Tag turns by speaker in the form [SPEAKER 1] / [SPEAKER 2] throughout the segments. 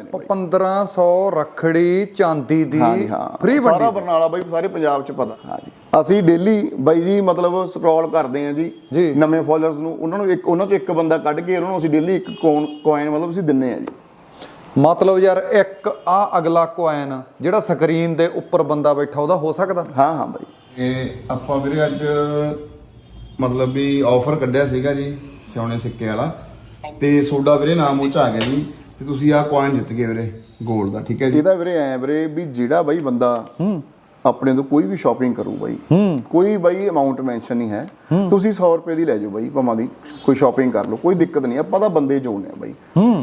[SPEAKER 1] ਉਹ 1500 ਰੱਖੜੀ ਚਾਂਦੀ ਦੀ ਫ੍ਰੀ
[SPEAKER 2] ਸਾਰਾ
[SPEAKER 1] ਵੰਡੀ।
[SPEAKER 2] ਬਰਨਾਲਾ ਬਾਈ ਸਾਰੇ ਪੰਜਾਬ ਚ ਪਤਾ। ਹਾਂਜੀ ਅਸੀਂ ਡੇਲੀ ਬਾਈ ਜੀ ਮਤਲਬ ਸਕਰੋਲ ਕਰਦੇ ਆ ਜੀ
[SPEAKER 1] ਜੀ।
[SPEAKER 2] ਨਵੇਂ ਫੋਲੋਅਰਸ ਨੂੰ। ਉਹਨਾਂ ਨੂੰ ਇੱਕ ਉਹਨਾਂ ਚੋਂ ਇੱਕ ਬੰਦਾ ਕੱਢ ਕੇ ਉਹਨਾਂ ਨੂੰ ਅਸੀਂ ਡੇਲੀ ਇੱਕ ਕੋਇਨ ਮਤਲਬ ਅਸੀਂ ਦਿੰਨੇ ਆ ਜੀ।
[SPEAKER 1] ਮਤਲਬ ਯਾਰ ਇੱਕ ਆ ਅਗਲਾ ਕੋਇਨ ਜਿਹੜਾ ਸਕਰੀਨ ਦੇ ਉੱਪਰ ਬੰਦਾ ਬੈਠਾ ਉਹਦਾ ਹੋ ਸਕਦਾ?
[SPEAKER 2] ਹਾਂ ਹਾਂ ਬਾਈ। ਇਹ ਆਪਾਂ ਵੀਰੇ ਅੱਜ ਮਤਲਬ ਵੀ ਆਫਰ ਕੱਢਿਆ ਸੀਗਾ ਜੀ ਸਿਉਣੇ ਸਿੱਕੇ ਵਾਲਾ। ਤੇ ਸੋਡਾ ਵੀਰੇ ਨਾਮ ਉਹ ਚ ਆ ਗਿਆ ਜੀ। ਤੇ ਤੁਸੀਂ ਆਹ ਕੋਇਨ ਜਿੱਤ ਗਏ ਵੀਰੇ 골ਡ ਦਾ ਠੀਕ ਹੈ ਜੀ? ਇਹਦਾ ਵੀਰੇ ਐ ਵੀਰੇ ਵੀ ਜਿਹੜਾ ਬਾਈ ਬੰਦਾ ਆਪਣੇ ਤੋਂ ਕੋਈ ਵੀ ਸ਼ਾਪਿੰਗ ਕਰੂ ਬਾਈ ਕੋਈ ਬਾਈ ਅਮਾਉਂਟ ਮੈਂਸ਼ਨ ਨਹੀਂ ਹੈ। ਤੁਸੀਂ 100 ਰੁਪਏ ਦੀ ਲੈ ਜਾਓ ਬਾਈ ਭਾਵੇਂ ਦੀ ਕੋਈ ਸ਼ਾਪਿੰਗ ਕਰ ਲਓ ਕੋਈ ਦਿੱਕਤ ਨਹੀਂ ਆਪਾਂ ਤਾਂ ਬੰਦੇ ਜੋੜਨੇ ਆ ਬਾਈ।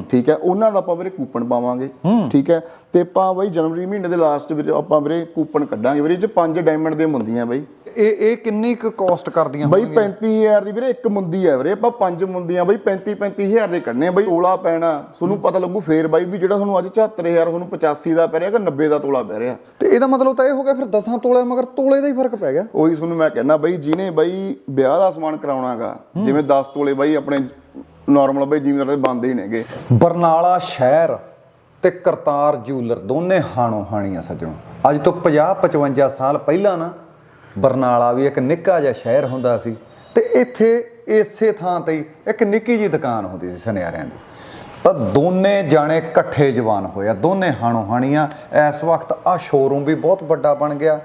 [SPEAKER 2] ਠੀਕ ਹੈ ਉਹਨਾਂ ਦਾ ਆਪਾਂ ਵੀਰੇ ਕੂਪਨ ਪਾਵਾਂਗੇ ਠੀਕ ਹੈ ਤੇ ਆਪਾਂ ਬਾਈ ਜਨਵਰੀ ਮਹੀਨੇ ਦੇ ਲਾਸਟ ਵਿੱਚ ਆਪਾਂ ਵੀਰੇ ਕੂਪਨ ਕੱਢਾਂਗੇ। ਵੀਰੇ ਚ ਪੰਜ ਡਾਇਮੰਡ ਦੇ ਹੁੰਦੀਆਂ ਬਾਈ।
[SPEAKER 1] ਇਹ ਇਹ ਕਿੰਨੀ ਕੁ ਕਾਸਟ ਕਰਦੀਆਂ
[SPEAKER 2] ਬਈ 35000 ਦੀ ਵੀਰੇ ਇੱਕ ਮੁੰਦੀ ਹੈ ਵੀਰੇ ਆਪਾਂ ਪੰਜ ਮੁੰਦੀਆਂ ਬਈ 35 35000 ਦੇ ਕੱਢਨੇ ਬਈ ਤੋਲਾ ਪੈਣਾ। ਤੁਹਾਨੂੰ ਪਤਾ ਲੱਗੂ ਫੇਰ ਬਾਈ ਵੀ ਜਿਹੜਾ ਤੁਹਾਨੂੰ ਅੱਜ 74000 ਤੁਹਾਨੂੰ 85 ਦਾ ਪੈ ਰਿਹਾ ਕਿ 90 ਦਾ ਤੋਲਾ ਪੈ ਰਿਹਾ।
[SPEAKER 1] ਤੇ ਇਹਦਾ ਮਤਲਬ ਤਾਂ ਇਹ ਹੋ ਗਿਆ ਫਿਰ 10 ਤੋਲੇ ਮਗਰ ਤੋਲੇ ਦਾ ਹੀ ਫ਼ਰਕ ਪੈ ਗਿਆ।
[SPEAKER 2] ਉਹੀ ਤੁਹਾਨੂੰ ਮੈਂ ਕਹਿਣਾ ਬਈ ਜਿਹਨੇ ਬਈ ਵਿਆਹ ਦਾ ਸਮਾਨ ਕਰਾਉਣਾਗਾ ਜਿਵੇਂ 10 ਤੋਲੇ ਬਈ ਆਪਣੇ ਨਾਰਮਲ ਬਈ ਜਿਵੇਂ ਦੇ ਬੰਦੇ ਹੀ ਨੇਗੇ।
[SPEAKER 1] ਬਰਨਾਲਾ ਸ਼ਹਿਰ ਤੇ ਕਰਤਾਰ ਜੂਲਰ ਦੋਨੇ ਹਾਣੋ ਹਾਣੀਆਂ ਸੱਜਣੋ। ਅੱਜ ਤੋਂ 50 55 ਸਾਲ ਪਹਿਲਾਂ ਨਾ ਬਰਨਾਲਾ ਵੀ ਇੱਕ ਨਿੱਕਾ ਜਿਹਾ ਸ਼ਹਿਰ ਹੁੰਦਾ ਸੀ ਤੇ ਇੱਥੇ ਇਸੇ ਥਾਂ ਤੇ ਹੀ ਇੱਕ ਨਿੱਕੀ ਜੀ ਦੁਕਾਨ ਹੁੰਦੀ ਸੀ ਸੁਨਿਆਰਿਆਂ ਦੀ। ਤਾਂ ਦੋਨੇ ਜਾਣੇ ਇਕੱਠੇ ਜਵਾਨ ਹੋਇਆ ਦੋਨੇ ਹਾਣੋ ਹਾਣੀਆਂ ਇਸ ਵਕਤ ਆ ਸ਼ੋਰੂਮ ਵੀ ਬਹੁਤ ਵੱਡਾ ਬਣ ਗਿਆ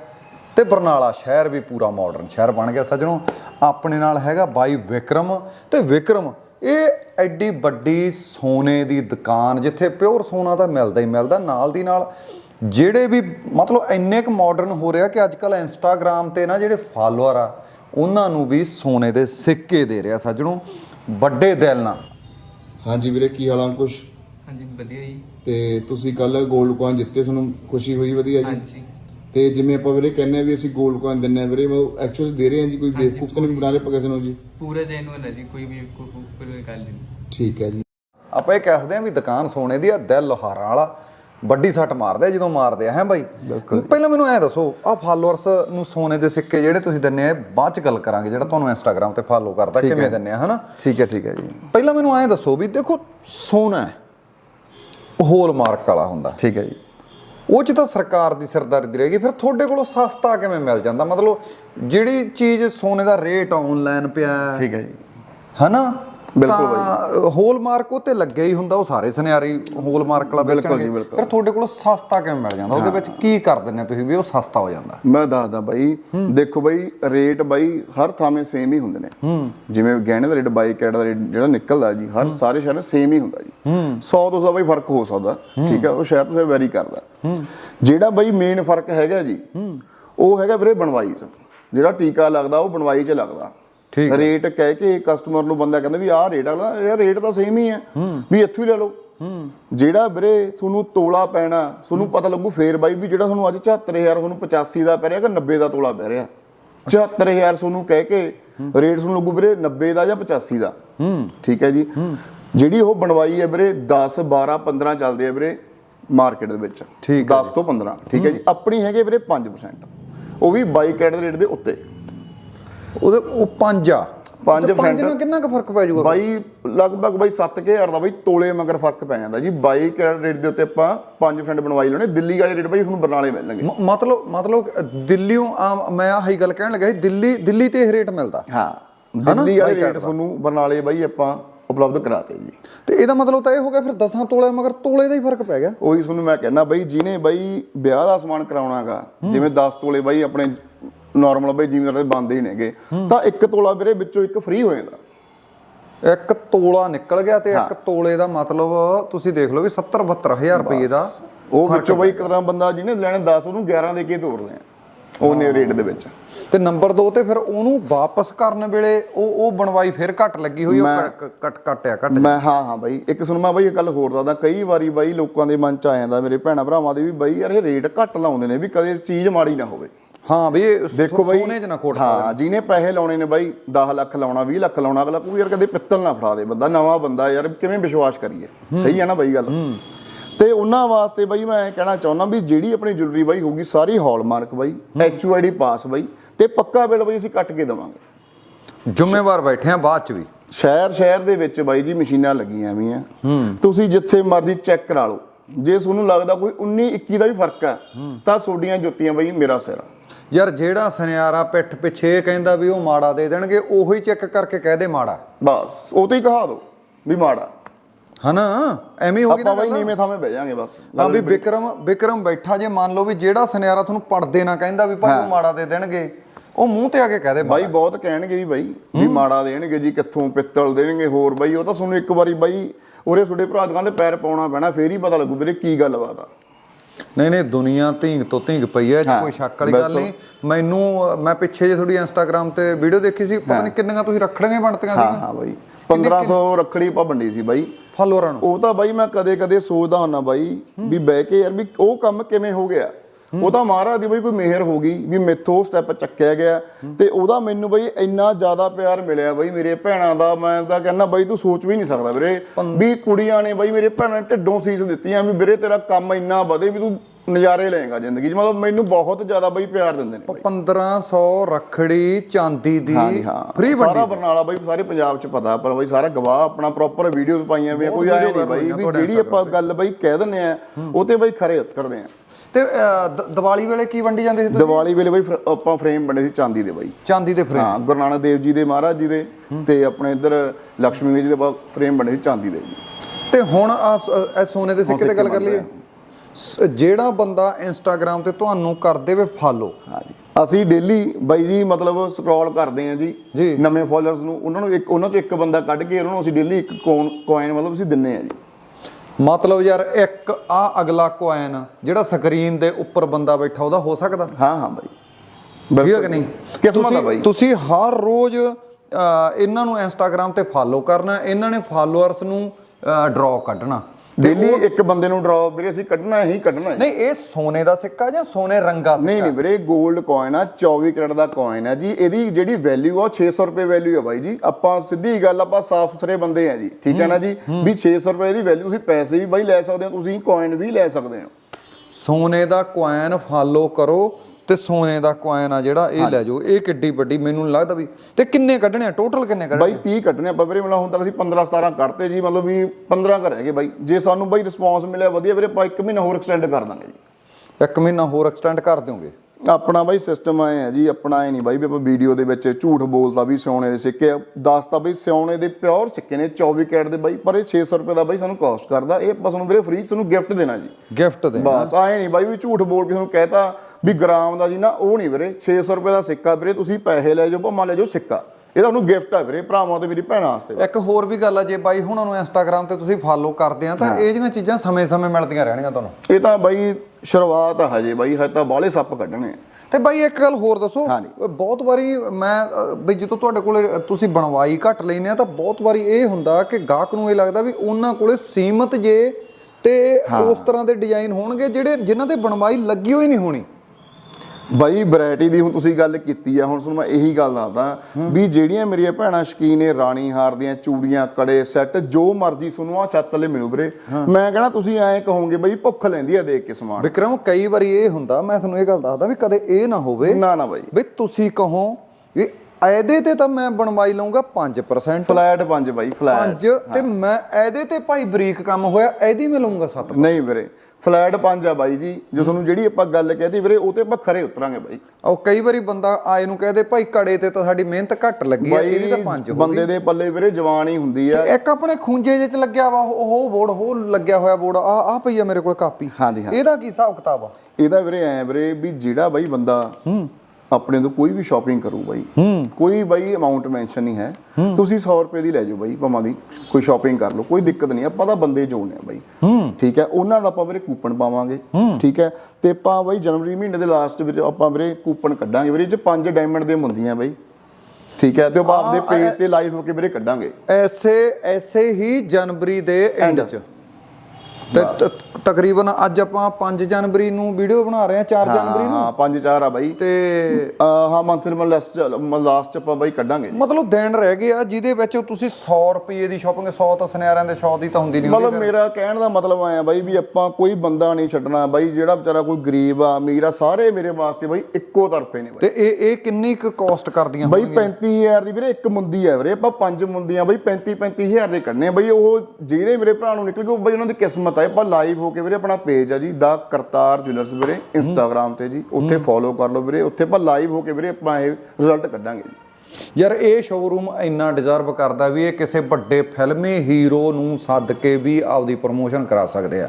[SPEAKER 1] ਤੇ ਬਰਨਾਲਾ ਸ਼ਹਿਰ ਵੀ ਪੂਰਾ ਮਾਡਰਨ ਸ਼ਹਿਰ ਬਣ ਗਿਆ। ਸੱਜਣੋ, ਆਪਣੇ ਨਾਲ ਹੈਗਾ ਬਾਈ ਵਿਕਰਮ ਤੇ ਵਿਕਰਮ, ਇਹ ਐਡੀ ਵੱਡੀ ਸੋਨੇ ਦੀ ਦੁਕਾਨ ਜਿੱਥੇ ਪਿਓਰ ਸੋਨਾ ਤਾਂ ਮਿਲਦਾ ਹੀ ਮਿਲਦਾ, ਨਾਲ ਦੀ ਨਾਲ ਜਿਹੜੇ ਵੀ ਮਤਲਬ ਇੰਨੇ ਕੁ ਮਾਡਰਨ ਹੋ ਰਿਹਾ ਕਿ ਅੱਜ ਕੱਲ ਇੰਸਟਾਗ੍ਰam ਤੇ ਨਾ ਜਿਹੜੇ ਫਾਲੋਅਰ ਆ ਉਹਨਾਂ ਨੂੰ ਵੀ ਸੋਨੇ ਦੇ ਸਿੱਕੇ ਦੇ ਰਿਹਾ ਸੱਜਣੋ ਵੱਡੇ ਦਿਲ ਨਾਲ।
[SPEAKER 2] ਹਾਂਜੀ ਵੀਰੇ ਕੀ ਹਾਲ ਅੰਕੁਸ਼
[SPEAKER 3] ਹਾਂਜੀ ਵਧੀਆ ਜੀ।
[SPEAKER 2] ਤੇ ਤੁਸੀਂ ਕੱਲ 골ਡ ਕੋਇਨ ਜਿੱਤੇ ਤੁਹਾਨੂੰ ਖੁਸ਼ੀ ਹੋਈ ਵਧੀਆ
[SPEAKER 3] ਹਾਂਜੀ।
[SPEAKER 2] ਤੇ ਜਿਵੇਂ ਆਪਾਂ ਵੀਰੇ ਕਹਿੰਨੇ ਆ ਵੀ ਅਸੀਂ 골ਡ ਕੋਇਨ ਦਿੰਨੇ ਆ ਵੀਰੇ ਉਹ ਐਕਚੁਅਲੀ ਦੇ ਰਹੇ ਹਾਂ ਜੀ ਕੋਈ ਬੇਵਕੂਫ ਤਾਂ ਨਹੀਂ ਬਣਾ ਰਹੇ ਆਪਾਂ ਕਿਸੇ ਨੂੰ ਜੀ?
[SPEAKER 3] ਪੂਰਾ ਜੈਨੂਨ ਹੈ ਜੀ ਕੋਈ ਵੀ ਕੋਈ ਗੱਲ ਨਹੀਂ।
[SPEAKER 2] ਠੀਕ ਹੈ ਜੀ।
[SPEAKER 1] ਆਪਾਂ ਇਹ ਕਹਿੰਦੇ ਆ ਵੀ ਦੁਕਾਨ ਸੋਨੇ ਦੀ ਆ ਦਿਲ ਲੋਹਾਰਾਂ ਵਾਲਾ। ਵੱਡੀ ਸੱਟ ਮਾਰਦੇ ਆ ਜਦੋਂ ਮਾਰਦੇ ਆ ਹੈ ਬਾਈ? ਪਹਿਲਾਂ ਮੈਨੂੰ ਐ ਦੱਸੋ ਆ ਫਾਲੋਅਰਸ ਨੂੰ ਸੋਨੇ ਦੇ ਸਿੱਕੇ ਜਿਹੜੇ ਤੁਸੀਂ ਦਿੰਨੇ ਆ ਬਾਅਦ ਚ ਗੱਲ ਕਰਾਂਗੇ ਜਿਹੜਾ ਤੁਹਾਨੂੰ ਇੰਸਟਾਗ੍ਰam ਤੇ ਫਾਲੋ ਕਰਦਾ। ਕਿਵੇਂ ਦਿੰਨੇ ਆ ਹਨਾ?
[SPEAKER 2] ਠੀਕ ਹੈ ਠੀਕ ਹੈ ਜੀ।
[SPEAKER 1] ਪਹਿਲਾਂ ਮੈਨੂੰ ਐ ਦੱਸੋ ਵੀ ਦੇਖੋ ਸੋਨਾ ਹੋਲ ਮਾਰਕ ਵਾਲਾ ਹੁੰਦਾ।
[SPEAKER 2] ਠੀਕ ਹੈ ਜੀ।
[SPEAKER 1] ਉਹ ਚ ਤਾਂ ਸਰਕਾਰ ਦੀ ਸਰਦਾਰੀ ਰਹੇਗੀ ਫਿਰ ਤੁਹਾਡੇ ਕੋਲੋਂ ਸਸਤਾ ਕਿਵੇਂ ਮਿਲ ਜਾਂਦਾ? ਮਤਲਬ ਜਿਹੜੀ ਚੀਜ਼ ਸੋਨੇ ਦਾ ਰੇਟ ਆਨਲਾਈਨ ਪਿਆ
[SPEAKER 2] ਠੀਕ ਹੈ ਜੀ।
[SPEAKER 1] ਹਨਾ?
[SPEAKER 2] ਬਿਲਕੁਲ
[SPEAKER 1] ਤਾਂ ਹੋਲ ਮਾਰਕ ਉਹ ਤੇ ਲੱਗਿਆ ਹੀ ਹੁੰਦਾ ਉਹ ਸਾਰੇ ਸੁਨਿਆਰੇ ਹੋਲ ਮਾਰਕ ਵਾਲਾ
[SPEAKER 2] ਬਿਲਕੁਲ ਜੀ, ਬਿਲਕੁਲ।
[SPEAKER 1] ਫਿਰ ਤੁਹਾਡੇ ਕੋਲ ਸਸਤਾ ਕਿਵੇਂ ਮਿਲ ਜਾਂਦਾ? ਉਹਦੇ ਵਿੱਚ ਕੀ ਕਰ ਦਿੰਦੇ ਤੁਸੀਂ ਵੀ? ਉਹ ਸਸਤਾ ਹੋ ਜਾਂਦਾ।
[SPEAKER 2] ਮੈਂ ਦੱਸਦਾ ਬਾਈ ਦੇਖੋ ਬਾਈ ਰੇਟ ਬਾਈ ਹਰ ਥਾਵੇਂ ਸੇਮ ਹੀ ਹੁੰਦੇ ਨੇ। ਜਿਵੇਂ ਗਹਿਣੇ ਦਾ ਰੇਟ ਬਾਈ ਕੈਟ ਦਾ ਰੇਟ ਜਿਹੜਾ ਨਿਕਲਦਾ ਜੀ ਹਰ ਸਾਰੇ ਸ਼ਹਿਰ ਸੇਮ ਹੀ ਹੁੰਦਾ ਜੀ। 100 ਤੋਂ ਸੌ ਬਾਈ ਫ਼ਰਕ ਹੋ ਸਕਦਾ ਠੀਕ ਹੈ ਉਹ ਸ਼ਹਿਰ ਤੋਂ ਸ਼ਹਿਰ ਵੈਰੀ ਕਰਦਾ। ਜਿਹੜਾ ਬਾਈ ਮੇਨ ਫ਼ਰਕ ਹੈਗਾ ਜੀ ਉਹ ਹੈਗਾ ਵੀਰੇ ਬਣਵਾਈ ਜਿਹੜਾ ਟੀਕਾ ਲੱਗਦਾ ਉਹ ਬਣਵਾਈ 'ਚ ਲੱਗਦਾ।
[SPEAKER 1] ਠੀਕ।
[SPEAKER 2] ਰੇਟ ਕਹਿ ਕੇ ਕਸਟਮਰ ਨੂੰ ਬੰਦਾ ਕਹਿੰਦਾ ਵੀ ਆਹ ਰੇਟ ਵਾਲਾ ਯਾਰ ਰੇਟ ਤਾਂ ਸੇਮ ਹੀ ਹੈ। ਵੀ ਇੱਥੋਂ ਹੀ ਲੈ ਲਓ। ਜਿਹੜਾ ਵੀਰੇ ਤੁਹਾਨੂੰ ਤੋਲਾ ਪੈਣਾ ਤੁਹਾਨੂੰ ਪਤਾ ਲੱਗੂ ਫੇਰ ਬਾਈ ਵੀ ਜਿਹੜਾ ਤੁਹਾਨੂੰ ਅੱਜ 74000 ਤੁਹਾਨੂੰ 85 ਦਾ ਪੈ ਰਿਹਾ ਕਿ 90 ਦਾ ਤੋਲਾ ਪੈ ਰਿਹਾ। 74000 ਤੁਹਾਨੂੰ ਕਹਿ ਕੇ ਰੇਟ ਤੁਹਾਨੂੰ ਲੱਗੂ ਵੀਰੇ 90 ਦਾ ਜਾਂ 85 ਦਾ। ਠੀਕ ਹੈ ਜੀ। ਜਿਹੜੀ ਉਹ ਬਣਵਾਈ ਹੈ ਵੀਰੇ 10 12 15 ਚੱਲਦੇ ਆ ਵੀਰੇ ਮਾਰਕੀਟ ਦੇ ਵਿੱਚ।
[SPEAKER 1] ਠੀਕ ਹੈ
[SPEAKER 2] 10 ਤੋਂ 15 ਠੀਕ ਹੈ ਜੀ। ਆਪਣੀ ਹੈਗੇ ਵੀਰੇ 5% ਉਹ ਵੀ ਬਾਈ ਕੈਟ ਦੇ ਰੇਟ ਦੇ ਉੱਤੇ।
[SPEAKER 1] ਉਹਦੇ ਉਹ ਪੰਜ ਆ
[SPEAKER 2] ਪੰਜ
[SPEAKER 1] ਤੇ ਪੰਜ ਨਾਲ ਕਿੰਨਾ ਕੁ ਫ਼ਰਕ ਪੈ ਜਾਊਗਾ?
[SPEAKER 2] ਬਾਈ ਲਗਭਗ ਬਾਈ 7000 ਦਾ ਬਾਈ ਤੋਲੇ ਮਗਰ ਫ਼ਰਕ ਪੈ ਜਾਂਦਾ ਜੀ। ਬਾਈ ਕੈਰਟ ਰੇਟ ਦੇ ਉੱਤੇ ਆਪਾਂ 5% ਬਣਵਾਈ ਲੈਣੇ ਦਿੱਲੀ ਵਾਲੇ ਰੇਟ ਬਾਈ ਤੁਹਾਨੂੰ ਬਰਨਾਲੇ ਮਿਲਣਗੇ।
[SPEAKER 1] ਮਤਲਬ ਮਤਲਬ ਦਿੱਲੀੋਂ ਆਮ ਮੈਂ ਆਹੀ ਗੱਲ ਕਹਿਣ ਲੱਗਾ ਸੀ ਦਿੱਲੀ ਦਿੱਲੀ ਤੇ ਇਹ ਰੇਟ ਮਿਲਦਾ।
[SPEAKER 2] ਹਾਂ? ਦਿੱਲੀ
[SPEAKER 1] ਬਾਈ
[SPEAKER 2] ਵਾਲੇ ਰੇਟ ਤੁਹਾਨੂੰ ਬਰਨਾਲੇ ਬਾਈ ਆਪਾਂ ਉਪਲਬਧ ਕਰਾਤੇ ਜੀ।
[SPEAKER 1] ਤੇ ਇਹਦਾ ਮਤਲਬ ਤਾਂ ਇਹ ਹੋ ਗਿਆ ਫਿਰ 10 ਤੋਲੇ ਮਗਰ ਤੋਲੇ ਦਾ ਹੀ ਫ਼ਰਕ ਪੈ ਗਿਆ।
[SPEAKER 2] ਉਹੀ ਤੁਹਾਨੂੰ ਮੈਂ ਕਹਿਣਾ ਬਾਈ ਜਿਹਨੇ ਬਾਈ ਵਿਆਹ ਦਾ ਸਮਾਨ ਕਰਾਉਣਾਗਾ ਜਿਵੇਂ 10 ਤੋਲੇ ਬਾਈ ਆਪਣੇ ਨਾਰਮਲ ਬਾਈ ਜਿਵੇਂ ਦੇ ਬੰਦੇ ਹੀ ਨੇਗੇ। ਤਾਂ ਇੱਕ ਤੋਲਾ ਵੀਰੇ ਵਿੱਚੋਂ ਇੱਕ ਫ੍ਰੀ ਹੋ ਜਾਂਦਾ।
[SPEAKER 1] ਇੱਕ ਤੋਲਾ ਨਿਕਲ ਗਿਆ ਤੇ ਇੱਕ ਤੋਲੇ ਦਾ ਮਤਲਬ ਤੁਸੀਂ ਦੇਖ ਲਓ ਵੀ 70 72000 ਰੁਪਏ ਦਾ
[SPEAKER 2] ਉਹ ਵਿੱਚੋਂ ਬਾਈ ਇੱਕ ਤਰ੍ਹਾਂ ਬੰਦਾ ਜਿਹਨੇ ਲੈਣੇ 10 ਉਹਨੂੰ 11 ਦੇ ਕੇ ਤੋਰਦੇ ਆ ਉਹਨੇ ਰੇਟ ਦੇ ਵਿੱਚ।
[SPEAKER 1] ਤੇ ਨੰਬਰ 2 ਤੇ ਫਿਰ ਉਹਨੂੰ ਵਾਪਸ ਕਰਨ ਵੇਲੇ ਉਹ ਉਹ ਬਣਵਾਈ ਫਿਰ ਘੱਟ ਲੱਗੀ ਹੋਈ ਉਹ ਕੱਟ ਕੱਟ ਕੱਟਿਆ ਕੱਟ
[SPEAKER 2] ਮੈਂ ਹਾਂ ਹਾਂ ਬਾਈ। ਇੱਕ ਸੁਣ ਮੈਂ ਬਾਈ ਇਹ ਗੱਲ ਹੋਰ ਦੱਸਦਾ। ਕਈ ਵਾਰੀ ਬਾਈ ਲੋਕਾਂ ਦੇ ਮਨ ਚ ਆ ਜਾਂਦਾ ਮੇਰੇ ਭੈਣਾ ਭਰਾਵਾਂ ਦੇ ਵੀ ਬਾਈ ਯਾਰ ਇਹ ਰੇਟ ਘੱਟ ਲਾਉਂਦੇ ਨੇ ਵੀ ਕਦੇ ਚੀਜ਼ ਮਾੜੀ ਨਾ ਹੋਵੇ।
[SPEAKER 1] ਹਾਂ ਇਹ
[SPEAKER 2] ਦੇਖੋ ਬਾਈ
[SPEAKER 1] ਸੋਨੇ 'ਚ ਨਾ ਪਾ
[SPEAKER 2] ਹਾਂ ਜਿਹਨੇ ਪੈਸੇ ਲਾਉਣੇ ਨੇ ਬਾਈ 10 ਲੱਖ ਲਾਉਣਾ 20 ਲੱਖ ਲਾਉਣਾ ਅਗਲਾ ਕੋਈ ਯਾਰ ਕਦੇ ਪਿੱਤਲ ਨਾ ਫੜਾ ਦੇ ਬੰਦਾ ਨਵਾਂ ਬੰਦਾ ਯਾਰ ਕਿਵੇਂ ਵਿਸ਼ਵਾਸ ਕਰੀਏ? ਸਹੀ ਹੈ ਨਾ ਬਾਈ ਗੱਲ? ਤੇ ਉਹਨਾਂ ਵਾਸਤੇ ਬਾਈ ਮੈਂ ਕਹਿਣਾ ਚਾਹੁੰਦਾ ਵੀ ਜਿਹੜੀ ਆਪਣੀ ਜੁਐਲਰੀ ਬਾਈ ਹੋਊਗੀ ਸਾਰੀ ਹਾਲਮਾਰਕ ਬਾਈ ਐਚਯੂਆਈਡੀ ਪਾਸ ਬਾਈ ਤੇ ਪੱਕਾ ਬਿੱਲ ਬਾਈ ਅਸੀਂ ਕੱਟ ਕੇ ਦੇਵਾਂਗੇ।
[SPEAKER 1] ਜ਼ਿੰਮੇਵਾਰ ਬੈਠੇ ਆ ਬਾਅਦ 'ਚ ਵੀ।
[SPEAKER 2] ਸ਼ਹਿਰ ਸ਼ਹਿਰ ਦੇ ਵਿੱਚ ਬਾਈ ਜੀ ਮਸ਼ੀਨਾਂ ਲੱਗੀਆਂ ਵੀਆਂ ਤੁਸੀਂ ਜਿੱਥੇ ਮਰਜ਼ੀ ਚੈੱਕ ਕਰਾ ਲਓ। ਜੇ ਤੁਹਾਨੂੰ ਲੱਗਦਾ ਕੋਈ 19 21 ਦਾ ਵੀ ਫ਼ਰਕ ਹੈ। ਤਾਂ ਤੁਹਾਡੀਆਂ ਜੁੱਤੀਆਂ ਬਈ ਮੇਰਾ ਸਿਰ ਆ।
[SPEAKER 1] ਯਾਰ ਜਿਹੜਾ ਸੁਨਿਆਰਾ ਪਿੱਠ ਪਿੱਛੇ ਕਹਿੰਦਾ ਵੀ ਉਹ ਮਾੜਾ ਦੇ ਦੇਣਗੇ ਉਹੀ ਚੈੱਕ ਕਰਕੇ ਕਹਿ ਦੇ ਮਾੜਾ।
[SPEAKER 2] ਬਸ ਉਹ ਤੇ ਹੀ ਕਹਾ ਦੋ ਵੀ ਮਾੜਾ।
[SPEAKER 1] ਹਨਾ? ਐਵੇਂ ਹੋ ਗਈ
[SPEAKER 2] ਆਪਾਂ
[SPEAKER 1] ਨਾ
[SPEAKER 2] ਬਈ
[SPEAKER 1] ਗੱਲ।
[SPEAKER 2] ਨੀਵੇਂ ਥਾਵੇਂ ਬਹਿ ਜਾਾਂਗੇ ਬਸ।
[SPEAKER 1] ਹਾਂ ਵੀ ਵਿਕਰਮ ਵਿਕਰਮ ਬੈਠਾ ਜੇ ਮੰਨ ਲਓ ਵੀ ਜਿਹੜਾ ਸੁਨਿਆਰਾ ਤੁਹਾਨੂੰ ਪੜਦੇ ਨਾ ਕਹਿੰਦਾ ਵੀ ਭਾਈ ਉਹ ਮਾੜਾ ਦੇ ਦੇਣਗੇ ਉਹ ਮੂੰਹ ਤੇ ਆ ਕੇ ਕਹਿ ਦੇ
[SPEAKER 2] ਬਾਈ ਬਹੁਤ ਕਹਿਣਗੇ ਵੀ ਬਾਈ ਵੀ ਮਾੜਾ ਦੇਣਗੇ ਜੀ ਕਿੱਥੋਂ ਪਿੱਤਲ ਦੇਣਗੇ ਹੋਰ ਬਾਈ ਉਹ ਤਾਂ ਤੁਹਾਨੂੰ ਇੱਕ ਵਾਰੀ ਬਾਈ ਉਰੇ ਤੁਹਾਡੇ ਭਰਾ ਦੁਕਾਨ ਤੇ ਪੈਰ ਪਾਉਣਾ ਪੈਣਾ ਫੇਰ ਹੀ ਪਤਾ ਲੱਗੂ ਵੀਰੇ ਕੀ ਗੱਲਬਾਤ ਆ।
[SPEAKER 1] ਨਹੀਂ ਨਹੀਂ ਦੁਨੀਆ ਧੀਂਗ ਤੋਂ ਧੀਂਗ ਪਈ
[SPEAKER 2] ਹਾਂ,
[SPEAKER 1] ਕੋਈ ਸ਼ੱਕ ਵਾਲੀ ਗੱਲ ਨਹੀਂ। ਮੈਨੂੰ ਮੈਂ ਪਿੱਛੇ ਜੇ ਥੋੜੀ ਇੰਸਟਾਗ੍ਰam ਤੇ ਵੀਡੀਓ ਦੇਖੀ ਸੀ ਪਤਾ ਨਹੀਂ ਕਿੰਨੀਆਂ ਤੁਸੀਂ ਰੱਖੜੀਆਂ ਬਣਤੀਆਂ
[SPEAKER 2] ਹਾਂ
[SPEAKER 1] ਸੀ
[SPEAKER 2] ਹਾਂ ਬਾਈ। 1500 ਰੱਖੜੀ ਪਾ ਵੰਡੀ ਸੀ ਬਾਈ।
[SPEAKER 1] ਫਾਲੋਅਰਾਂ ਨੂੰ?
[SPEAKER 2] ਉਹ ਤਾਂ ਬਾਈ ਮੈਂ ਕਦੇ ਕਦੇ ਸੋਚਦਾ ਹੁੰਦਾ ਬਾਈ ਵੀ ਬਹਿ ਕੇ ਯਾਰ ਵੀ ਉਹ ਕੰਮ ਕਿਵੇਂ ਹੋ ਗਿਆ? ਉਹ ਤਾਂ ਮਹਾਰਾਜ ਦੀ ਬਾਈ ਕੋਈ ਮਿਹਰ ਹੋ ਗਈ ਵੀ ਮੈਥੋਂ ਸਟੈਪ ਚੱਕਿਆ ਗਿਆ। ਤੇ ਉਹਦਾ ਮੈਨੂੰ ਬਾਈ ਇੰਨਾ ਜ਼ਿਆਦਾ ਪਿਆਰ ਮਿਲਿਆ ਬਾਈ ਮੇਰੇ ਭੈਣਾਂ ਦਾ ਮੈਂ ਤਾਂ ਕਹਿੰਦਾ ਬਾਈ ਤੂੰ ਸੋਚ ਵੀ ਨਹੀਂ ਸਕਦਾ ਵੀਰੇ। ਵੀ ਕੁੜੀਆਂ ਨੇ ਬਾਈ ਮੇਰੇ ਭੈਣਾਂ ਨੇ ਢਿੱਡੋਂ ਸੀਸ ਦਿੱਤੀਆਂ ਵੀ ਵੀਰੇ ਤੇਰਾ ਕੰਮ ਇੰਨਾ ਵਧੇ ਵੀ ਤੂੰ ਨਜ਼ਾਰੇ ਲਏਗਾ ਜ਼ਿੰਦਗੀ 'ਚ। ਮਤਲਬ ਮੈਨੂੰ ਬਹੁਤ ਜ਼ਿਆਦਾ ਬਾਈ ਪਿਆਰ ਦਿੰਦੇ ਨੇ ਬਾਈ।
[SPEAKER 1] 1500 ਰੱਖੜੀ ਚਾਂਦੀ ਦੀ ਫ੍ਰੀ
[SPEAKER 2] ਸਾਰਾ
[SPEAKER 1] ਵੰਡੀ।
[SPEAKER 2] ਬਰਨਾਲਾ ਬਾਈ ਸਾਰੇ ਪੰਜਾਬ ਚ ਪਤਾ ਪਰ ਬਾਈ ਸਾਰਾ ਗਵਾਹ ਆਪਣਾ ਪ੍ਰੋਪਰ ਵੀਡੀਓਜ਼ ਪਾਈਆਂ ਵੀ ਕੋਈ
[SPEAKER 1] video
[SPEAKER 2] ਨਹੀਂ ਬਾਈ ਵੀ ਜਿਹੜੀ ਆਪਾਂ ਗੱਲ ਬਾਈ ਕਹਿ ਦਿੰਦੇ ਆ ਉਹ ਤੇ ਬਾਈ ਖਰੇ ਉਤਰਦੇ ਆ।
[SPEAKER 1] ਤੇ ਦੀਵਾਲੀ ਵੇਲੇ ਕੀ ਵੰਡੀ ਜਾਂਦੇ ਸੀ ਤੁਸੀਂ?
[SPEAKER 2] ਦੀਵਾਲੀ ਵੇਲੇ ਬਾਈ ਫਿਰ ਆਪਾਂ ਫਰੇਮ ਬਣੇ ਸੀ ਚਾਂਦੀ ਦੇ ਬਾਈ।
[SPEAKER 1] ਚਾਂਦੀ ਦੇ ਫਰੇਮ
[SPEAKER 2] ਹਾਂ ਗੁਰੂ ਨਾਨਕ ਦੇਵ ਜੀ ਦੇ ਮਹਾਰਾਜ ਜੀ ਦੇ ਤੇ ਆਪਣੇ ਇੱਧਰ ਲక్ష్ਮੀ ਜੀ ਦੇ ਫਰੇਮ ਬਣੇ ਸੀ ਚਾਂਦੀ ਦੇ
[SPEAKER 1] ਤੇ ਹੁਣ ਆ ਇਹ ਸੋਨੇ ਦੇ ਸਿੱਕੇ ਤੇ ਗੱਲ ਕਰ ਲਈਏ। ਜਿਹੜਾ ਬੰਦਾ ਇੰਸਟਾਗ੍ਰam ਤੇ ਤੁਹਾਨੂੰ ਕਰ ਦੇਵੇ ਫਾਲੋ
[SPEAKER 2] ਹਾਂਜੀ। ਅਸੀਂ ਡੇਲੀ ਬਾਈ ਜੀ ਮਤਲਬ ਸਕਰੋਲ ਕਰਦੇ ਆ ਜੀ
[SPEAKER 1] ਜੀ।
[SPEAKER 2] ਨਵੇਂ ਫਾਲੋਅਰਸ ਨੂੰ ਉਹਨਾਂ ਨੂੰ ਇੱਕ ਉਹਨਾਂ ਚੋਂ ਇੱਕ ਬੰਦਾ ਕੱਢ ਕੇ ਉਹਨਾਂ ਨੂੰ ਅਸੀਂ ਡੇਲੀ ਇੱਕ ਕੋਇਨ ਮਤਲਬ ਅਸੀਂ ਦਿੰਨੇ ਆ ਜੀ।
[SPEAKER 1] ਮਤਲਬ ਯਾਰ ਇੱਕ ਆ ਅਗਲਾ ਕੋਇਨ ਜਿਹੜਾ ਸਕਰੀਨ ਦੇ ਉੱਪਰ ਬੰਦਾ ਬੈਠਾ ਉਹਦਾ ਹੋ ਸਕਦਾ?
[SPEAKER 2] ਹਾਂ ਹਾਂ ਬਾਈ।
[SPEAKER 1] ਹੈ ਕਿ ਨਹੀਂ?
[SPEAKER 2] ਕਿਸਮਤ ਆ ਬਾਈ।
[SPEAKER 1] ਤੁਸੀਂ ਹਰ ਰੋਜ਼ ਇਹਨਾਂ ਨੂੰ ਇੰਸਟਾਗ੍ਰam ਤੇ ਫਾਲੋ ਕਰਨਾ ਇਹਨਾਂ ਨੇ ਫਾਲੋਅਰਸ ਨੂੰ ਡਰਾਅ ਕੱਢਣਾ।
[SPEAKER 2] ਡੇਲੀ ਇੱਕ ਬੰਦੇ ਨੂੰ ਡਰਾਅ ਵੀਰੇ ਅਸੀਂ ਕੱਢਣਾ ਹੀ ਕੱਢਣਾ ਹੈ।
[SPEAKER 1] ਨਹੀਂ ਇਹ ਸੋਨੇ ਦਾ ਸਿੱਕਾ ਜਾਂ ਸੋਨੇ ਰੰਗਾ ਸਿੱਕਾ
[SPEAKER 2] ਨਹੀਂ ਨਹੀਂ ਵੀਰੇ 골ਡ ਕੋਇਨ ਆ 24 ਕੈਰਟ ਦਾ ਕੋਇਨ ਆ ਜੀ। ਇਹਦੀ ਜਿਹੜੀ ਵੈਲਿਊ ਆ ਉਹ 600 ਰੁਪਏ ਵੈਲਿਊ ਆ ਬਾਈ ਜੀ। ਆਪਾਂ ਸਿੱਧੀ ਗੱਲ ਆਪਾਂ ਸਾਫ਼ ਸੁਥਰੇ ਬੰਦੇ ਆ ਜੀ ਠੀਕ ਹੈ ਨਾ ਜੀ? ਵੀ 600 ਰੁਪਏ ਦੀ ਵੈਲਿਊ ਤੁਸੀਂ ਪੈਸੇ ਵੀ ਬਾਈ ਲੈ ਸਕਦੇ ਹੋ ਤੁਸੀਂ ਕੋਇਨ ਵੀ ਲੈ ਸਕਦੇ ਹੋ।
[SPEAKER 1] ਸੋਨੇ ਦਾ ਕੋਇਨ ਫਾਲੋ ਕਰੋ। ਤੇ ਸੋਨੇ ਦਾ ਕੋਇਨ ਆ ਜਿਹੜਾ ਇਹ ਲੈ ਜਾਓ। ਇਹ ਕਿੱਡੀ ਵੱਡੀ ਮੈਨੂੰ ਨਹੀਂ ਲੱਗਦਾ ਵੀ ਤੇ ਕਿੰਨੇ ਕੱਢਣੇ ਆ? ਟੋਟਲ ਕਿੰਨੇ ਕੱਢਣੇ?
[SPEAKER 2] ਬਾਈ 30 ਕੱਢਨੇ ਆਪਾਂ ਵੀਰੇ। ਮਤਲਬ ਹੁਣ ਤੱਕ ਅਸੀਂ 15 17 ਕੱਢਤੇ ਜੀ ਮਤਲਬ ਵੀ 15 ਕਰ ਹੈਗੇ ਬਾਈ। ਜੇ ਸਾਨੂੰ ਬਾਈ ਰਿਸਪੌਂਸ ਮਿਲਿਆ ਵਧੀਆ ਵੀਰੇ ਆਪਾਂ ਇੱਕ ਮਹੀਨਾ ਹੋਰ ਐਕਸਟੈਂਡ ਕਰ ਦਾਂਗੇ ਜੀ।
[SPEAKER 1] ਇੱਕ ਮਹੀਨਾ ਹੋਰ ਐਕਸਟੈਂਡ ਕਰ ਦਿਓਗੇ?
[SPEAKER 2] ਆਪਣਾ ਬਾਈ ਸਿਸਟਮ ਆਏ ਆ ਜੀ ਆਪਣਾ ਐ ਨਹੀਂ ਬਾਈ ਵੀ ਆਪਾਂ ਵੀਡੀਓ ਦੇ ਵਿੱਚ ਝੂਠ ਬੋਲਦਾ ਵੀ ਸਿਉਣੇ ਦੇ ਸਿੱਕੇ ਆ। ਦੱਸ ਤਾਂ ਬਈ ਸਿਉਣੇ ਦੇ ਪਿਓਰ ਸਿੱਕੇ ਨੇ 24 ਕੈਰਟ ਦੇ ਬਾਈ ਪਰ ਇਹ 600 ਰੁਪਏ ਦਾ ਬਾਈ ਸਾਨੂੰ ਕਾਸਟ ਕਰਦਾ। ਇਹ ਆਪਾਂ ਸਾਨੂੰ ਵੀਰੇ ਫ੍ਰੀ ਤੁਹਾਨੂੰ ਗਿਫਟ ਦੇਣਾ ਜੀ।
[SPEAKER 1] ਗਿਫਟ ਦੇ
[SPEAKER 2] ਬਸ ਆਏ ਨਹੀਂ ਬਾਈ ਵੀ ਝੂਠ ਬੋਲ ਕੇ ਤੁਹਾਨੂੰ ਕਹਿਤਾ ਵੀ ਗ੍ਰਾਮ ਦਾ ਜੀ ਨਾ ਉਹ ਨਹੀਂ ਵੀਰੇ 600 ਰੁਪਏ ਦਾ ਸਿੱਕਾ ਵੀਰੇ ਤੁਸੀਂ ਪੈਸੇ ਲੈ ਜਾਓ ਭਾਵੇਂ ਲੈ ਜਾਓ ਸਿੱਕਾ। ਇਹ ਤੁਹਾਨੂੰ ਗਿਫਟ ਆ ਵੀਰੇ ਭਰਾਵਾਂ ਤੇ ਮੇਰੀ ਭੈਣਾਂ ਵਾਸਤੇ।
[SPEAKER 1] ਇੱਕ ਹੋਰ ਵੀ ਗੱਲ ਆ ਜੇ ਬਾਈ ਹੁਣਾਂ ਨੂੰ ਇੰਸਟਾਗ੍ਰam ਤੇ ਤੁਸੀਂ ਫਾਲੋ ਕਰਦੇ ਆ ਤਾਂ ਇਹ ਜਿਹੀਆਂ ਚੀਜ਼ਾਂ ਸਮੇਂ-ਸਮੇਂ ਮਿਲਦੀਆਂ ਰਹਿਣਗੀਆਂ ਤੁਹਾਨੂੰ।
[SPEAKER 2] ਇਹ ਤਾਂ ਬਾਈ ਸ਼ੁਰੂਆਤ ਆ ਹਜੇ ਬਾਈ ਹਜੇ ਤਾਂ ਬਾਹਲੇ ਸੱਪ ਕੱਢਣੇ
[SPEAKER 1] ਤੇ ਬਾਈ ਇੱਕ ਗੱਲ ਹੋਰ ਦੱਸੋ। ਬਹੁਤ ਵਾਰੀ ਮੈਂ ਬਈ ਜਦੋਂ ਤੁਹਾਡੇ ਕੋਲੇ ਤੁਸੀਂ ਬਣਵਾਈ ਘੱਟ ਲੈਨੇ ਆ ਤਾਂ ਬਹੁਤ ਵਾਰੀ ਇਹ ਹੁੰਦਾ ਕਿ ਗਾਹਕ ਨੂੰ ਇਹ ਲੱਗਦਾ ਵੀ ਉਹਨਾਂ ਕੋਲੇ ਸੀਮਤ ਜੇ ਤੇ ਉਸ ਤਰ੍ਹਾਂ ਦੇ ਡਿਜ਼ਾਈਨ ਹੋਣਗੇ ਜਿਹੜੇ ਜਿਨ੍ਹਾਂ ਤੇ ਬਣਵਾਈ ਲੱਗੀ ਹੋਈ ਨਹੀਂ ਹੋਣੀ।
[SPEAKER 2] ਬਾਈ ਵੈਰਾਈਟੀ ਦੀ ਹੁਣ ਤੁਸੀਂ ਗੱਲ ਕੀਤੀ ਆ ਹੁਣ ਤੁਹਾਨੂੰ ਮੈਂ ਇਹੀ ਗੱਲ ਦੱਸਦਾ ਵੀ ਜਿਹੜੀਆਂ ਮੇਰੀਆਂ ਭੈਣਾਂ ਸ਼ਕੀਨ ਨੇ ਰਾਣੀ ਹਾਰ ਦੀਆਂ ਚੂੜੀਆਂ ਕੜੇ ਸੈੱਟ ਜੋ ਮਰਜ਼ੀ ਤੁਹਾਨੂੰ ਆ ਛੱਤ ਲੈ ਮਿਲੂ ਵੀਰੇ। ਮੈਂ ਕਹਿੰਦਾ ਤੁਸੀਂ ਐਂ ਕਹੋਗੇ ਬਾਈ ਭੁੱਖ ਲੈਂਦੀ ਆ ਦੇਖ ਕੇ ਸਮਾਨ।
[SPEAKER 1] ਵਿਕਰਮ ਕਈ ਵਾਰੀ ਇਹ ਹੁੰਦਾ ਮੈਂ ਤੁਹਾਨੂੰ ਇਹ ਗੱਲ ਦੱਸਦਾ ਵੀ ਕਦੇ ਇਹ ਨਾ ਹੋਵੇ
[SPEAKER 2] ਨਾ ਨਾ ਬਾਈ।
[SPEAKER 1] ਵੀ ਤੁਸੀਂ ਕਹੋ ਵੀ ਇਹਦੇ ਤੇ ਤਾਂ ਮੈਂ ਬਣਵਾਈ ਲਊਂਗਾ 5%
[SPEAKER 2] ਫਲੈਟ ਪੰਜ ਬਾਈ ਫਲੈਟ।
[SPEAKER 1] 5 ਤੇ ਮੈਂ ਇਹਦੇ ਤੇ ਭਾਈ ਬਰੀਕ ਕੰਮ ਹੋਇਆ ਇਹਦੀ ਮੈਂ ਲਊਂਗਾ 7
[SPEAKER 2] ਨਹੀਂ ਵੀਰੇ ਫਲੈਟ ਪੰਜ ਆ ਬਾਈ ਜੀ ਜੋ ਤੁਹਾਨੂੰ ਜਿਹੜੀ ਆਪਾਂ ਗੱਲ ਕਹਿਤੀ ਵੀਰੇ ਉਹ ਤੇ ਆਪਾਂ ਖਰੇ ਉਤਰਾਂਗੇ ਬਾਈ।
[SPEAKER 1] ਉਹ ਕਈ ਵਾਰੀ ਬੰਦਾ ਆਏ ਨੂੰ ਕਹਦੇ ਭਾਈ ਕੜੇ ਤੇ ਤਾਂ ਸਾਡੀ ਮਿਹਨਤ ਘੱਟ ਲੱਗੀ ਆ ਇਹਦੀ ਤਾਂ 5 ਹੋ
[SPEAKER 2] ਬੰਦੇ ਦੇ ਪੱਲੇ ਵੀਰੇ ਜਵਾਨ ਹੀ ਹੁੰਦੀ ਆ।
[SPEAKER 1] ਇੱਕ ਆਪਣੇ ਖੂੰਜੇ ਜਿਹੇ ਚ ਲੱਗਿਆ ਵਾ ਉਹ ਬੋਰਡ ਉਹ ਲੱਗਿਆ ਹੋਇਆ ਬੋਰਡ ਆ ਆ ਪਈ ਆ ਮੇਰੇ ਕੋਲ ਕਾਪੀ।
[SPEAKER 2] ਹਾਂਜੀ, ਹਾਂ।
[SPEAKER 1] ਇਹਦਾ ਕੀ ਹਿਸਾਬ ਕਿਤਾਬ ਆ?
[SPEAKER 2] ਇਹਦਾ ਵੀਰੇ ਐ ਵੀਰੇ ਵੀ ਜਿਹੜਾ ਬਾਈ ਬੰਦਾ ਆਪਣੇ ਤੋਂ ਕੋਈ ਵੀ ਸ਼ਾਪਿੰਗ ਕਰੂ ਬਾਈ। ਕੋਈ ਬਾਈ ਅਮਾਉਂਟ ਮੈਂਸ਼ਨ ਨਹੀਂ ਹੈ। ਤੁਸੀਂ 100 ਰੁਪਏ ਦੀ ਲੈ ਜਾਓ ਬਾਈ ਭਾਵੇਂ ਦੀ ਕੋਈ ਸ਼ਾਪਿੰਗ ਕਰ ਲਓ ਕੋਈ ਦਿੱਕਤ ਨਹੀਂ ਆਪਾਂ ਤਾਂ ਬੰਦੇ ਜੋੜਨੇ ਆ ਬਾਈ। ਠੀਕ ਹੈ ਉਹਨਾਂ ਦਾ ਆਪਾਂ ਵੀਰੇ ਕੂਪਨ ਪਾਵਾਂਗੇ। ਠੀਕ ਹੈ ਤੇ ਆਪਾਂ ਬਾਈ ਜਨਵਰੀ ਮਹੀਨੇ ਦੇ ਲਾਸਟ ਵਿੱਚ ਆਪਾਂ ਵੀਰੇ ਕੂਪਨ ਕੱਢਾਂਗੇ ਵੀਰੇ ਚ ਪੰਜ ਡਾਇਮੰਡ ਦੇ ਹੁੰਦੀਆਂ ਬਾਈ। ਠੀਕ ਹੈ ਤੇ ਉਹ ਆਪਦੇ ਪੇਜ ਤੇ ਲਾਈਵ ਹੋ ਕੇ ਵੀਰੇ ਕੱਢਾਂਗੇ।
[SPEAKER 1] ਐਸੇ ਐਸੇ ਹੀ ਜਨਵਰੀ ਦੇ ਐਂਡ ਚ। ਤਕਰੀਬਨ ਅੱਜ ਆਪਾਂ 5 ਜਨਵਰੀ ਨੂੰ ਵੀਡੀਓ ਬਣਾ ਰਹੇ ਆ 4 ਜਨਵਰੀ ਨੂੰ।
[SPEAKER 2] ਹਾਂ ਪੰਜ ਚਾਰ ਆ ਬਾਈ।
[SPEAKER 1] ਤੇ
[SPEAKER 2] ਹਾਂ ਮੰਥ ਦੇ ਲਾਸਟ ਲਾਸਟ ਆਪਾਂ ਬਾਈ ਕੱਢਾਂਗੇ।
[SPEAKER 1] ਮਤਲਬ ਦਿਨ ਰਹਿ ਗਏ ਆ ਜਿਹਦੇ ਵਿੱਚ ਤੁਸੀਂ 100 ਰੁਪਏ ਦੀ ਸ਼ਾਪਿੰਗ 100 ਤਾਂ ਸੁਨਿਆਰਿਆਂ ਦੇ 100 ਦੀ ਤਾਂ ਹੁੰਦੀ ਨਹੀਂ
[SPEAKER 2] ਮਤਲਬ ਮੇਰਾ ਕਹਿਣ ਦਾ ਮਤਲਬ ਆਇਆ ਬਾਈ ਵੀ ਆਪਾਂ ਕੋਈ ਬੰਦਾ ਨਹੀਂ ਛੱਡਣਾ ਬਾਈ ਜਿਹੜਾ ਵਿਚਾਰਾ ਕੋਈ ਗਰੀਬ ਆ ਅਮੀਰ ਆ ਸਾਰੇ ਮੇਰੇ ਵਾਸਤੇ ਬਾਈ ਇੱਕੋ ਤਰਫੇ ਨੇ
[SPEAKER 1] ਤੇ ਇਹ ਇਹ ਕਿੰਨੀ ਕੁ ਕਾਸਟ ਕਰਦੀਆਂ
[SPEAKER 2] ਬਾਈ 35000 ਦੀ ਵੀਰੇ ਇੱਕ ਮੁੰਦੀ ਆ ਵੀਰੇ ਆਪਾਂ ਪੰਜ ਮੁੰਦੀਆਂ ਬਾਈ 35 35000 ਦੇ ਕੱਢਨੇ ਆ। ਬਾਈ ਉਹ ਜਿਹੜੇ ਮੇਰੇ ਭਰਾ ਨੂੰ ਨਿਕਲ ਗਏ ਬਾਈ ਉਹਨਾਂ ਦੀ ਕਿਸਮਤ ਆ ਪਰ ਲਾਈਵ ਹੋ ਕੇ ਵੀਰੇ ਆਪਣਾ ਪੇਜ ਆ ਜੀ ਦਾ ਕਰਤਾਰ ਜੁਐਲਰਸ ਵੀਰੇ ਇੰਸਟਾਗ੍ਰam ਤੇ ਜੀ ਉੱਥੇ ਫੋਲੋ ਕਰ ਲਓ ਵੀਰੇ ਉੱਥੇ ਆਪਾਂ ਲਾਈਵ ਹੋ ਕੇ ਵੀਰੇ ਆਪਾਂ ਇਹ ਰਿਜ਼ਲਟ ਕੱਢਾਂਗੇ ਜੀ।
[SPEAKER 1] ਯਾਰ ਇਹ ਸ਼ੋਰੂਮ ਇੰਨਾ ਡਿਜ਼ਰਵ ਕਰਦਾ ਵੀ ਇਹ ਕਿਸੇ ਵੱਡੇ ਫਿਲਮੀ ਹੀਰੋ ਨੂੰ ਸੱਦ ਕੇ ਵੀ ਆਪਦੀ ਪ੍ਰੋਮੋਸ਼ਨ ਕਰਾ ਸਕਦੇ ਆ।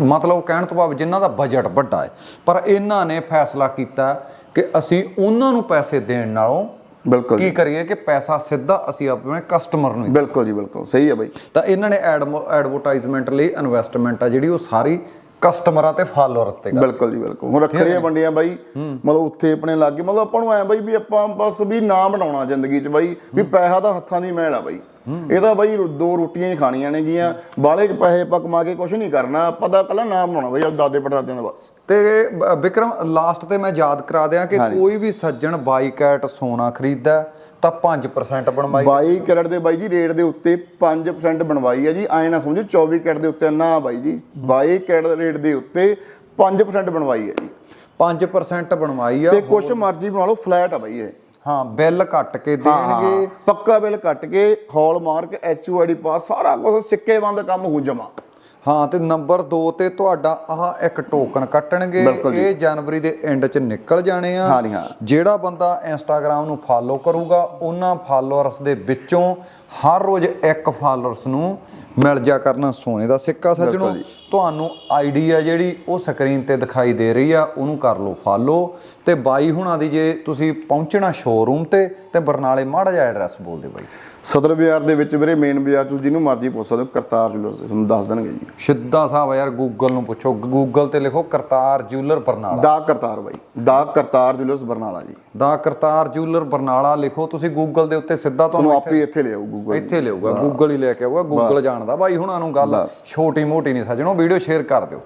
[SPEAKER 1] ਮਤਲਬ ਕਹਿਣ ਤੋਂ ਭਾਵ ਜਿਨ੍ਹਾਂ ਦਾ ਬਜਟ ਵੱਡਾ ਹੈ ਪਰ ਇਹਨਾਂ ਨੇ ਫੈਸਲਾ ਕੀਤਾ ਕਿ ਅਸੀਂ ਉਹਨਾਂ ਨੂੰ ਪੈਸੇ ਦੇਣ ਨਾਲੋਂ
[SPEAKER 2] ਬਿਲਕੁਲ
[SPEAKER 1] ਕੀ ਕਰੀਏ ਕਿ ਪੈਸਾ ਸਿੱਧਾ ਅਸੀਂ ਆਪਣੇ ਕਸਟਮਰ ਨੂੰ
[SPEAKER 2] ਬਿਲਕੁਲ ਜੀ ਬਿਲਕੁਲ ਸਹੀ ਹੈ ਬਾਈ।
[SPEAKER 1] ਤਾਂ ਇਹਨਾਂ ਨੇ ਐਡਵਰਟਾਈਜ਼ਮੈਂਟ ਲਈ ਇਨਵੈਸਟਮੈਂਟ ਆ ਜਿਹੜੀ ਉਹ ਸਾਰੀ ਕਸਟਮਰਾਂ ਤੇ ਫਾਲੋਅਰਸ ਤੇ
[SPEAKER 2] ਬਿਲਕੁਲ ਜੀ ਬਿਲਕੁਲ। ਹੁਣ ਰੱਖੜੀਆਂ ਵੰਡੀਆਂ ਬਾਈ ਮਤਲਬ ਉੱਥੇ ਆਪਣੇ ਲੱਗੇ ਮਤਲਬ ਆਪਾਂ ਨੂੰ ਐ ਬਾਈ ਵੀ ਆਪਾਂ ਬਸ ਵੀ ਨਾਮ ਬਣਾਉਣਾ ਜ਼ਿੰਦਗੀ 'ਚ ਬਾਈ ਵੀ ਪੈਸਾ ਤਾਂ ਹੱਥਾਂ ਦੀ ਮੈਲ ਆ ਬਾਈ। ਇਹ ਤਾਂ ਬਾਈ ਦੋ ਰੋਟੀਆਂ ਹੀ ਖਾਣੀਆਂ ਨੇਗੀਆਂ। ਬਾਲੇ ਪੈਸੇ ਆਪਾਂ ਕਮਾ ਕੇ ਕੁਝ ਨਹੀਂ ਕਰਨਾ। ਆਪਾਂ ਤਾਂ ਕੱਲਾ ਨਾਮ ਬਣਾਉਣਾ ਬਾਈ ਆਪ ਦਾਦੇ ਪੜਦਾਦਿਆਂ ਦਾ ਬਸ।
[SPEAKER 1] ਤੇ ਬ- ਵਿਕਰਮ ਲਾਸਟ ਤੇ ਮੈਂ ਯਾਦ ਕਰਾ ਦਿਆਂ ਕਿ ਕੋਈ ਵੀ ਸੱਜਣ ਬਾਈ ਕੈਟ ਸੋਨਾ ਖਰੀਦਦਾ ਤਾਂ 5% ਬਣਵਾਈ।
[SPEAKER 2] 22 ਕੈਰਟ ਦੇ ਬਾਈ ਜੀ ਰੇਟ ਦੇ ਉੱਤੇ 5% ਬਣਵਾਈ ਹੈ ਜੀ। ਐ ਨਾ ਸਮਝੋ 24 ਕੈਰਟ ਦੇ ਉੱਤੇ ਨਾ ਬਾਈ ਜੀ। 22 ਕੈਰਟ ਦੇ ਰੇਟ ਦੇ ਉੱਤੇ 5% ਬਣਵਾਈ ਹੈ ਜੀ।
[SPEAKER 1] 5% ਬਣਵਾਈ ਆ।
[SPEAKER 2] ਤੇ ਕੁਛ ਮਰਜ਼ੀ ਬਣਾ ਲਓ ਫਲੈਟ ਆ ਬਾਈ ਇਹ।
[SPEAKER 1] ਹਾਂ ਬਿੱਲ ਕੱਟ ਕੇ ਦੇਣਗੇ
[SPEAKER 2] ਪੱਕਾ ਬਿੱਲ ਕੱਟ ਕੇ ਹਾਲਮਾਰਕ ਐਚਯੂਆਈਡੀ ਪਾਸ ਸਾਰਾ ਕੁਝ ਸਿੱਕੇ ਬੰਦ ਕੰਮ ਹੋ ਜਮਾ
[SPEAKER 1] ਹਾਂ ਤੇ ਨੰਬਰ 2 ਤੇ ਤੁਹਾਡਾ ਆਹ ਇੱਕ ਟੋਕਨ ਕੱਟਣਗੇ। ਇਹ ਜਨਵਰੀ ਦੇ ਐਂਡ 'ਚ ਨਿਕਲ ਜਾਣੇ ਆ। ਜਿਹੜਾ ਬੰਦਾ ਇੰਸਟਾਗ੍ਰam ਨੂੰ ਫਾਲੋ ਕਰੂਗਾ ਉਹਨਾਂ ਫਾਲੋਅਰਸ ਦੇ ਵਿੱਚੋਂ ਹਰ ਰੋਜ਼ ਇੱਕ ਫਾਲੋਅਰਸ ਨੂੰ ਮਿਲ ਜਾ ਕਰਨਾ ਸੋਨੇ ਦਾ ਸਿੱਕਾ ਸੱਜਣੋ। ਤੁਹਾਨੂੰ ਆਈਡੀ ਆ ਜਿਹੜੀ ਉਹ ਸਕਰੀਨ ਤੇ ਦਿਖਾਈ ਦੇ ਰਹੀ ਆ ਉਹਨੂੰ ਕਰ ਲਓ ਫਾਲੋ ਤੇ ਬਾਈ ਹੁਣਾਂ ਦੀ ਜੇ ਤੁਸੀਂ ਪਹੁੰਚਣਾ ਸ਼ੋਰੂਮ ਤੇ ਤੇ ਬਰਨਾਲੇ ਮਾੜਾ ਜਿਹਾ ਐਡਰੈਸ ਬੋਲ ਦਿਓ ਬਾਈ।
[SPEAKER 2] ਸਦਰ ਬਾਜ਼ਾਰ ਦੇ ਵਿੱਚ ਵੀਰੇ ਮੇਨ ਬਾਜ਼ਾਰ ਚ ਜਿਹਨੂੰ ਮਰਜ਼ੀ ਪੁੱਛ ਸਕਦੇ ਹੋ ਕਰਤਾਰ ਜੁਐਲਰਸ ਤੁਹਾਨੂੰ ਦੱਸ ਦੇਣਗੇ ਜੀ।
[SPEAKER 1] ਸਿੱਧਾ ਸਾਹਿਬ ਯਾਰ ਗੂਗਲ ਨੂੰ ਪੁੱਛੋ ਗੂਗਲ ਤੇ ਲਿਖੋ ਕਰਤਾਰ ਜਿਊਲਰ ਬਰਨਾਲਾ।
[SPEAKER 2] ਦਾ ਕਰਤਾਰ ਬਾਈ ਦਾ ਕਰਤਾਰ ਜੁਐਲਰਸ ਬਰਨਾਲਾ ਜੀ।
[SPEAKER 1] ਦਾ ਕਰਤਾਰ ਜਿਊਲਰ ਬਰਨਾਲਾ ਲਿਖੋ ਤੁਸੀਂ ਗੂਗਲ ਦੇ ਉੱਤੇ ਸਿੱਧਾ
[SPEAKER 2] ਤੁਹਾਨੂੰ ਆਪੇ ਇੱਥੇ ਲਿਆਓ ਗੂਗਲ
[SPEAKER 1] ਇੱਥੇ ਲਿਆਊਗਾ ਗੂਗਲ ਹੀ ਲੈ ਕੇ ਆਊਗਾ ਗੂਗਲ। ਜਾਣਦਾ ਬਾਈ ਹੁਣਾਂ ਨੂੰ ਗੱਲ। ਛੋਟੀ ਮੋਟੀ ਨਹੀਂ ਸੱਜਣੋ ਵੀਡੀਓ ਸ਼ੇਅਰ ਕਰ ਦਿਓ